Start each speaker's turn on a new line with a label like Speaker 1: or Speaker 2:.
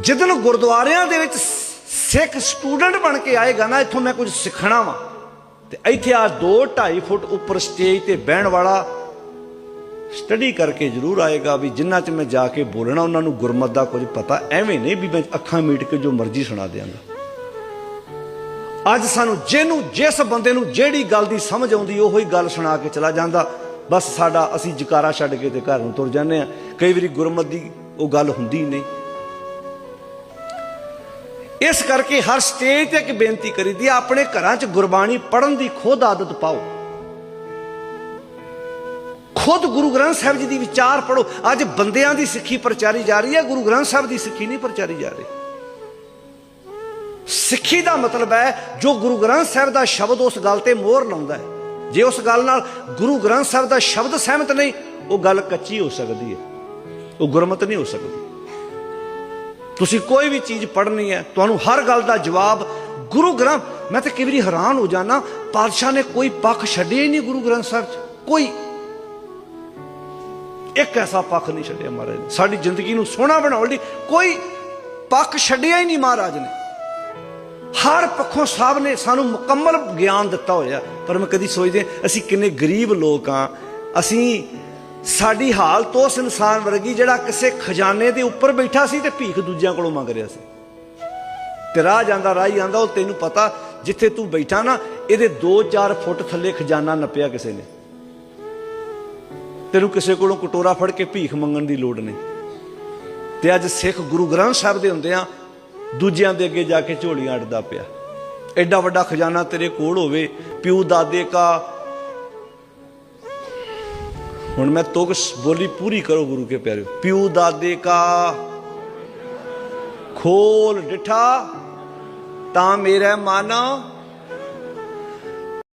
Speaker 1: ਜਦੋਂ ਗੁਰਦੁਆਰਿਆਂ ਦੇ ਵਿੱਚ ਸਿੱਖ ਸਟੂਡੈਂਟ ਬਣ ਕੇ ਆਏਗਾ ਨਾ, ਇੱਥੋਂ ਮੈਂ ਕੁਝ ਸਿੱਖਣਾ ਵਾ। ਤੇ ਇੱਥੇ ਆ 2 2.5 ਫੁੱਟ ਉੱਪਰ ਸਟੇਜ ਤੇ ਬਹਿਣ ਵਾਲਾ ਸਟੱਡੀ ਕਰਕੇ ਜ਼ਰੂਰ ਆਏਗਾ ਵੀ ਜਿੰਨਾ ਚ ਮੈਂ ਜਾ ਕੇ ਬੋਲਣਾ, ਉਹਨਾਂ ਨੂੰ ਗੁਰਮਤ ਦਾ ਕੁਝ ਪਤਾ, ਐਵੇਂ ਨਹੀਂ ਵੀ ਮੈਂ ਅੱਖਾਂ ਮੀਟ ਕੇ ਜੋ ਮਰਜ਼ੀ ਸੁਣਾ ਦਿਆਂਗਾ। ਅੱਜ ਸਾਨੂੰ ਜਿਹਨੂੰ, ਜਿਸ ਬੰਦੇ ਨੂੰ ਜਿਹੜੀ ਗੱਲ ਦੀ ਸਮਝ ਆਉਂਦੀ, ਉਹੀ ਗੱਲ ਸੁਣਾ ਕੇ ਚਲਾ ਜਾਂਦਾ। ਬਸ ਸਾਡਾ ਅਸੀਂ ਜਕਾਰਾ ਛੱਡ ਕੇ ਤੇ ਘਰ ਨੂੰ ਤੁਰ ਜਾਂਦੇ ਆ ਕਈ ਵਾਰੀ ਗੁਰਮਤ ਦੀ ਉਹ ਗੱਲ ਹੁੰਦੀ ਨਹੀਂ। ਇਸ ਕਰਕੇ ਹਰ ਸਟੇਜ ਤੇ ਇੱਕ ਬੇਨਤੀ ਕਰੀਦੀ ਆ, ਆਪਣੇ ਘਰਾਂ 'ਚ ਗੁਰਬਾਣੀ ਪੜ੍ਹਨ ਦੀ ਖੁਦ ਆਦਤ ਪਾਓ। ਖੁਦ ਗੁਰੂ ਗ੍ਰੰਥ ਸਾਹਿਬ ਜੀ ਦੀ ਵਿਚਾਰ ਪੜੋ ਅੱਜ ਬੰਦਿਆਂ ਦੀ ਸਿੱਖੀ ਪ੍ਰਚਾਰੀ ਜਾ ਰਹੀ ਹੈ, ਗੁਰੂ ਗ੍ਰੰਥ ਸਾਹਿਬ ਦੀ ਸਿੱਖੀ ਨਹੀਂ ਪ੍ਰਚਾਰੀ ਜਾ ਰਹੀ। ਸਿੱਖੀ ਦਾ ਮਤਲਬ ਹੈ, ਜੋ ਗੁਰੂ ਗ੍ਰੰਥ ਸਾਹਿਬ ਦਾ ਸ਼ਬਦ ਉਸ ਗੱਲ ਤੇ ਮੋਹਰ ਲਾਉਂਦਾ ਹੈ। ਜੇ ਉਸ ਗੱਲ ਨਾਲ ਗੁਰੂ ਗ੍ਰੰਥ ਸਾਹਿਬ ਦਾ ਸ਼ਬਦ ਸਹਿਮਤ ਨਹੀਂ, ਉਹ ਗੱਲ ਕੱਚੀ ਹੋ ਸਕਦੀ ਹੈ। ਉਹ ਗੁਰਮਤ ਨਹੀਂ ਹੋ ਸਕਦੀ। ਤੁਸੀਂ ਕੋਈ ਵੀ ਚੀਜ਼ ਪੜ੍ਹਨੀ ਹੈ, ਤੁਹਾਨੂੰ ਹਰ ਗੱਲ ਦਾ ਜਵਾਬ ਗੁਰੂ ਗ੍ਰੰਥ, ਮੈਂ ਤਾਂ ਕਈ ਵਾਰੀ ਹੈਰਾਨ ਹੋ ਜਾਣਾ ਪਾਤਸ਼ਾਹ ਨੇ ਕੋਈ ਪੱਖ ਛੱਡਿਆ ਹੀ ਨਹੀਂ ਗੁਰੂ ਗ੍ਰੰਥ ਸਾਹਿਬ 'ਚ, ਕੋਈ। ਇੱਕ ਐਸਾ ਪੱਖ ਨਹੀਂ ਛੱਡਿਆ ਮਹਾਰਾਜ ਨੇ, ਸਾਡੀ ਜ਼ਿੰਦਗੀ ਨੂੰ ਸੋਹਣਾ ਬਣਾਉਣ ਲਈ ਕੋਈ ਪੱਖ ਛੱਡਿਆ ਹੀ ਨਹੀਂ ਮਹਾਰਾਜ ਨੇ। ਹਰ ਪੱਖੋਂ ਸਾਹਿਬ ਨੇ ਸਾਨੂੰ ਮੁਕੰਮਲ ਗਿਆਨ ਦਿੱਤਾ ਹੋਇਆ, ਪਰ ਮੈਂ ਕਦੀ ਸੋਚਦੇ ਅਸੀਂ ਕਿੰਨੇ ਗਰੀਬ ਲੋਕ ਆ ਅਸੀਂ ਸਾਡੀ ਹਾਲਤ ਉਸ ਇਨਸਾਨ ਵਰਗੀ ਜਿਹੜਾ ਕਿਸੇ ਖਜ਼ਾਨੇ ਦੇ ਉੱਪਰ ਬੈਠਾ ਸੀ ਤੇ ਭੀਖ ਦੂਜਿਆਂ ਕੋਲੋਂ ਮੰਗ ਰਿਹਾ ਸੀ। ਤੇ ਰਾਹ ਜਾਂਦਾ, ਰਾਹੀ ਆਂਦਾ ਉਹ ਤੈਨੂੰ ਪਤਾ, ਜਿੱਥੇ ਤੂੰ ਬੈਠਾ ਨਾ, ਇਹਦੇ 2-4 ਫੁੱਟ ਥੱਲੇ ਖਜ਼ਾਨਾ ਨੱਪਿਆ ਕਿਸੇ ਨੇ। ਤੈਨੂੰ ਕਿਸੇ ਕੋਲੋਂ ਕਟੋਰਾ ਫੜ ਕੇ ਭੀਖ ਮੰਗਣ ਦੀ ਲੋੜ ਨਹੀਂ। ਤੇ ਅੱਜ ਸਿੱਖ ਗੁਰੂ ਗ੍ਰੰਥ ਸਾਹਿਬ ਦੇ ਹੁੰਦੇ ਆ ਦੂਜਿਆਂ ਦੇ ਅੱਗੇ ਜਾ ਕੇ ਝੋਲੀਆਂ ਅੜਦਾ ਪਿਆ। ਐਡਾ ਵੱਡਾ ਖਜ਼ਾਨਾ ਤੇਰੇ ਕੋਲ ਹੋਵੇ, ਪਿਓ ਦਾਦੇ ਕਾ ਹੁਣ ਮੈਂ ਤੁਕ ਬੋਲੀ ਪੂਰੀ ਕਰੋ ਗੁਰੂ ਕੇ ਪਿਆਰਿਓ। ਪਿਉ ਦਾਦੇ ਕਾ ਖੋਲ ਡਿਠਾ, ਤਾਂ ਮੇਰਾ ਮਨ